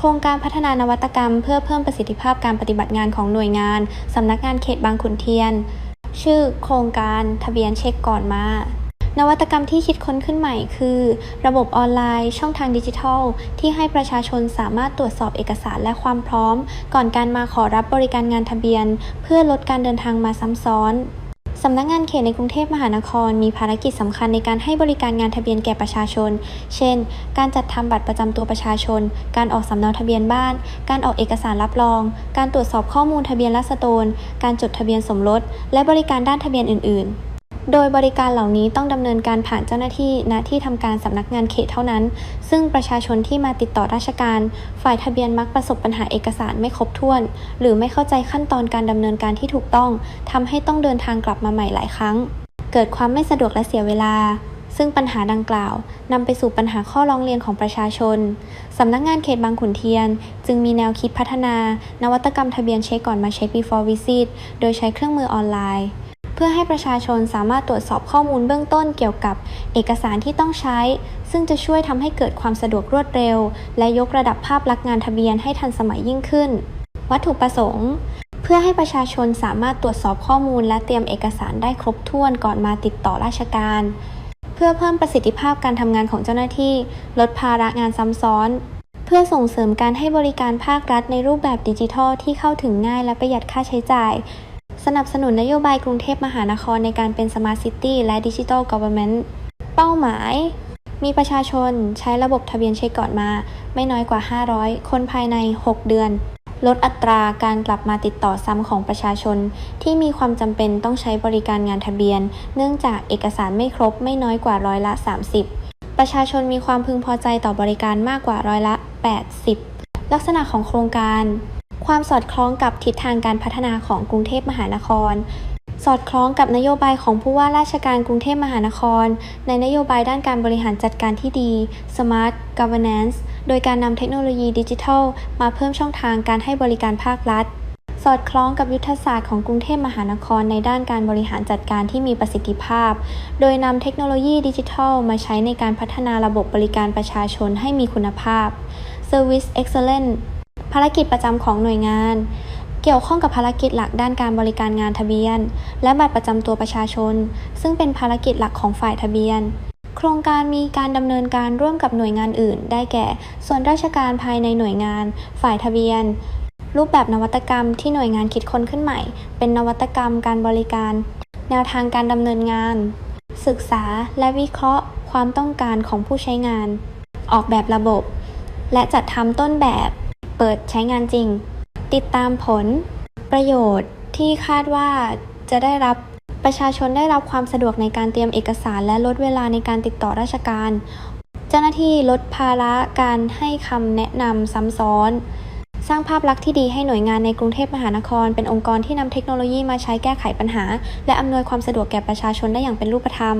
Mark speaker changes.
Speaker 1: โครงการพัฒนานวัตกรรม เพื่อเพิ่มประสิทธิภาพการปฏิบัติงานของหน่วยงาน สำนักงานเขตบางขุนเทียน ชื่อโครงการทะเบียนเช็คก่อนมานวัตกรรมที่คิดค้นขึ้นใหม่คือ ระบบออนไลน์ ช่องทางดิจิทัล ที่ให้ประชาชนสามารถตรวจสอบเอกสารและความพร้อม ก่อนการมาขอรับบริการงานทะเบียน เพื่อลดการเดินทางมาซ้ำซ้อน สำนักงงานเขตในกรุงเทพมหานคร มีภารกิจสำคัญในการให้บริการงานทะเบียนแก่ประชาชน เช่น การจัดทำบัตรประจำตัวประชาชน การออกสำเนาทะเบียนบ้าน การออกเอกสารรับรอง การตรวจสอบข้อมูลทะเบียนรัษฎรการจดทะเบียนสมรส และบริการด้านทะเบียนอื่น ๆ โดยบริการเหล่านี้ต้องดำเนินการผ่านเจ้าหน้าที่ณที่ทำการสำนักงานเขตเท่านั้น ซึ่งประชาชนที่มาติดต่อราชการ ฝ่ายทะเบียนมักประสบปัญหาเอกสารไม่ครบถ้วน หรือไม่เข้าใจขั้นตอนการดำเนินการที่ถูกต้องทำให้ต้องเดินทางกลับมาใหม่หลายครั้ง เกิดความไม่สะดวกและเสียเวลาซึ่งปัญหาดังกล่าวนำไปสู่ปัญหาข้อร้องเรียนของประชาชน สำนักงงานเขตบางขุนเทียน จึงมีแนวคิดพัฒนา นวัตกรรมทะเบียนเช็คก่อนมาเช็ค before visit โดยใช้เครื่องมือออนไลน์ พื่อให้ประชาชนสามารถตรวจสอบข้อมูลเบื้องต้นเกี่ยวกับเอกสารที่ต้องใช้ ซึ่งจะช่วยทำให้เกิดความสะดวกรวดเร็ว และยกระดับภาพลักษณ์งานทะเบียนให้ทันสมัยยิ่งขึ้น วัตถุประสงค์ เพื่อให้ประชาชนสามารถตรวจสอบข้อมูล และเตรียมเอกสารได้ครบถ้วนก่อนมาติดต่อราชการ เพื่อเพิ่มประสิทธิภาพการทำงานของเจ้าหน้าที่ ลดภาระงานซ้ำซ้อนเพื่อส่งเสริมการให้บริการภาครัฐในรูปแบบดิจิทัลที่เข้าถึงง่ายและประหยัดค่าใช้จ่าย สนับสนุนนโยบายกรุงเทพมหานครในการเป็นสมาร์ทซิตี้และดิจิทัลกอ v e r n m e n t เป้าหมาย มีประชาชนใช้ระบบทะเบียนเช็คก่อนมา ไม่น้อยกว่า 500 คนภายใน 6 เดือน ลดอัตราการกลับมาติดต่อซ้ำของประชาชน ที่มีความจำเป็นต้องใช้บริการงานทะเบียน เนื่องจากเอกสารไม่ครบไม่น้อยกว่าร้อยละ 30 ประชาชนมีความพึงพอใจต่อบริการมากกว่าร้อยละ 80 ลักษณะของโครงการ ความสอดคล้องกับทิศทางการพัฒนาของกรุงเทพมหานคร สอดคล้องกับนโยบายของผู้ว่าราชการกรุงเทพมหานคร ในนโยบายด้านการบริหารจัดการที่ดี Smart Governance โดยการนำเทคโนโลยีดิจิทัล มาเพิ่มช่องทางการให้บริการภาครัฐ สอดคล้องกับยุทธศาสตร์ของกรุงเทพมหานครในด้านการบริหารจัดการที่มีประสิทธิภาพ โดยนำเทคโนโลยีดิจิทัล มาใช้ในการพัฒนาระบบบริการประชาชนให้มีคุณภาพ Service Excellence ภารกิจประจำของหน่วยงาน เกี่ยวข้องกับภารกิจหลักด้านการบริการงานทะเบียน และบัตรประจำตัวประชาชน ซึ่งเป็นภารกิจหลักของฝ่ายทะเบียน โครงการมีการดำเนินการร่วมกับหน่วยงานอื่น ได้แก่ ส่วนราชการภายในหน่วยงาน ฝ่ายทะเบียน รูปแบบนวัตกรรมที่หน่วยงานคิดค้นขึ้นใหม่ เป็นนวัตกรรมการบริการ แนวทางการดำเนินงาน ศึกษาและวิเคราะห์ ความต้องการของผู้ใช้งาน ออกแบบระบบ และจัดทำต้นแบบ เปิดใช้งานจริง ติดตามผล ประโยชน์ที่คาดว่าจะได้รับประชาชนได้รับความสะดวกในการเตรียมเอกสารและลดเวลาในการติดต่อราชการ เจ้าหน้าที่ลดภาระการให้คำแนะนำซ้ำซ้อน สร้างภาพลักษณ์ที่ดีให้หน่วยงานในกรุงเทพมหานคร เป็นองค์กรที่นำเทคโนโลยีมาใช้แก้ไขปัญหา และอำนวยความสะดวกแก่ประชาชนได้อย่างเป็นรูปธรรม